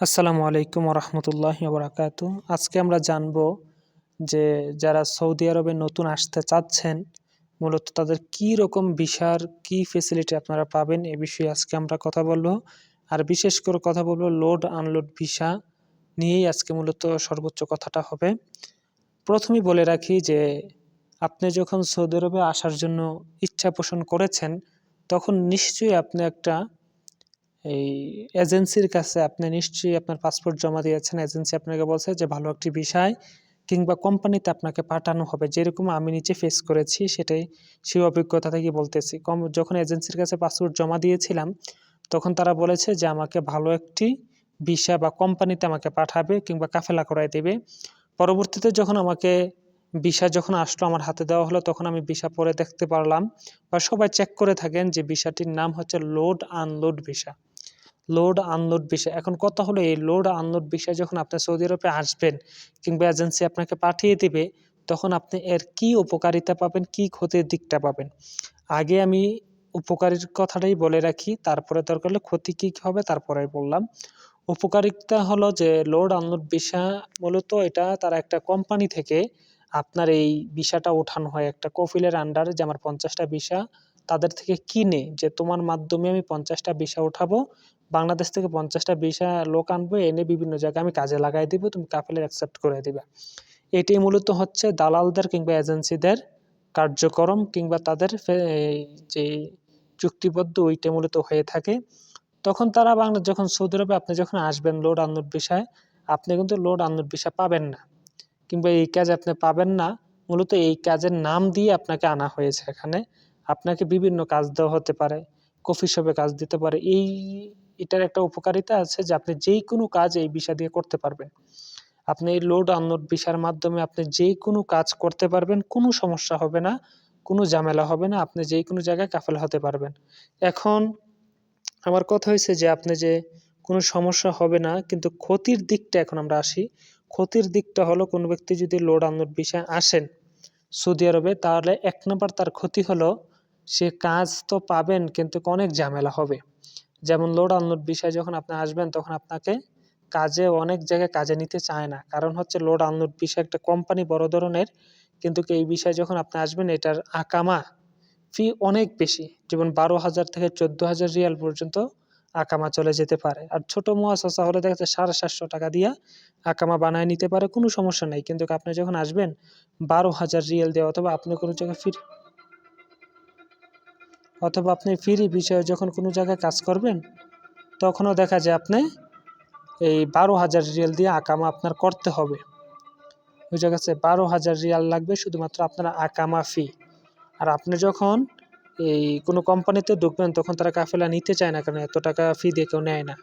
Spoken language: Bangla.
আসসালামু আলাইকুম রহমতুল্লাহ বরাকাত আজকে আমরা জানব যে যারা সৌদি আরবে নতুন আসতে চাচ্ছেন, মূলত তাদের কি রকম ভিসার, কি ফেসিলিটি আপনারা পাবেন এ বিষয়ে আজকে আমরা কথা বলব। আর বিশেষ করে কথা বলব লোড আনলোড ভিসা নিয়েই আজকে মূলত সর্বোচ্চ কথাটা হবে। প্রথমেই বলে রাখি যে আপনি যখন সৌদি আরবে আসার জন্য ইচ্ছা পোষণ করেছেন, তখন নিশ্চয়ই আপনি একটা এই এজেন্সির কাছে আপনি নিশ্চয়ই আপনার পাসপোর্ট জমা দিয়েছেন। এজেন্সি আপনাকে বলছে যে, ভালো একটি বিষয় কিংবা কোম্পানিতে আপনাকে পাঠানো হবে। যেরকম আমি নিচে ফেস করেছি, সেটাই সেই অভিজ্ঞতা থেকে বলতেছি। কম, যখন এজেন্সির কাছে পাসপোর্ট জমা দিয়েছিলাম, তখন তারা বলেছে যে, আমাকে ভালো একটি ভিসা বা কোম্পানিতে আমাকে পাঠাবে কিংবা কাফেলা করাই দেবে। পরবর্তীতে যখন আমাকে ভিসা যখন আসলো আমার হাতে দেওয়া হলো, তখন আমি ভিসা পরে দেখতে পারলাম বা সবাই চেক করে থাকেন যে ভিসাটির নাম হচ্ছে load unload visa load unload বিষয়। এখন কথা হলো, এই লোড আনলোড বিষয় যখন আপনি সৌদি আরবে আসবেন কিংবা এজেন্সি আপনাকে পাঠিয়ে দিবে, তখন আপনি এর কি উপকারিতা পাবেন, কি ক্ষতির দিকটা পাবেন? আগে আমি উপকারীর কথাটাই বলে রাখি, তারপরে দরকার হলে ক্ষতি কী হবে তারপরে বললাম। উপকারিতা হলো যে লোড আনলোড বিষা মূলত এটা তারা একটা কোম্পানি থেকে আপনার এই বিষাটা ওঠানো হয়, একটা কফিলের আন্ডারে যে আমার পঞ্চাশটা বিষা তাদের থেকে কিনে যে তোমার মাধ্যমে আমি পঞ্চাশটা বিষা উঠাবো, বাংলাদেশ থেকে পঞ্চাশটা ভিসা লোক আনব, এনে বিভিন্ন জায়গায় আমি কাজে লাগাই দিব, তুমি কাফেলের অ্যাকসেপ্ট করে দিবে। এটি মূলত হচ্ছে দালালদের কিংবা এজেন্সিদের কার্যক্রম কিংবা তাদের যে চুক্তিবদ্ধ ওইটা মূলত হয়ে থাকে। তখন তারা বাংলা যখন সৌদি আরবে আপনি যখন আসবেন লোড আনলোড বিষয় আপনি কিন্তু লোড আনলোড বিষয় পাবেন না। কিংবা এই কাজ আপনি পাবেন না, মূলত এই কাজের নাম দিয়ে আপনাকে আনা হয়েছে এখানে। আপনাকে বিভিন্ন কাজ দেওয়া হতে পারে কফি শপে কাজ দিতে পারে, এই এটার একটা উপকারিতা আছে যে আপনি যেই কোনো কাজ এই বিষয় দিয়ে করতে পারবেন। আপনি এই লোড আনলোড বিষার মাধ্যমে আপনি যে কোনো কাজ করতে পারবেন, কোনো সমস্যা হবে না, কোনো ঝামেলা হবে না, আপনি যে কোনো জায়গায় কাফেল হতে পারবেন। এখন আমার কথা হয়েছে যে আপনি যে কোনো সমস্যা হবে না, কিন্তু ক্ষতির দিকটা এখন আমরা আসি। ক্ষতির দিকটা হলো কোনো ব্যক্তি যদি লোড আনলোড বিষয় আসেন সৌদি আরবে, তাহলে এক নম্বর তার ক্ষতি হলো সে কাজ তো পাবেন, কিন্তু অনেক ঝামেলা হবে। যেমন লোড আনলোড বিষয়ে যখন আপনি আসবেন, তখন আপনাকে কাজে অনেক জায়গায় কাজে নিতে চায় না। কারণ হচ্ছে লোড আনলোড বিষয় একটা কোম্পানি বড় ধরনের, কিন্তু এই বিষয়ে যখন আপনি আসবেন, এটার আকামা ফি অনেক বেশি। যেমন বারো হাজার থেকে চোদ্দ হাজার রিয়াল পর্যন্ত আকামা চলে যেতে পারে। আর ছোট মহাশা হলে দেখা যাচ্ছে সাড়ে সাতশো টাকা দিয়ে আকামা বানায় নিতে পারে, কোনো সমস্যা নেই। কিন্তু আপনি যখন আসবেন, বারো হাজার রিয়েল দেওয়া অথবা আপনি কোনো জায়গায় ফির অথবা আপনি ফ্রি বিষয়ে যখন কোনো জায়গায় কাজ করবেন, তখনও দেখা যায় আপনি এই বারো হাজার রিয়াল দিয়ে আকামা আপনার করতে হবে। ওই জায়গাতে বারো হাজার রিয়াল লাগবে শুধুমাত্র আপনার আকামা ফি আর আপনি যখন এই কোনো কোম্পানিতে ঢুকবেন, তখন তারা কাফেলা নিতে চায় না, কারণ এত টাকা ফি দিয়ে কেউ নেয় না।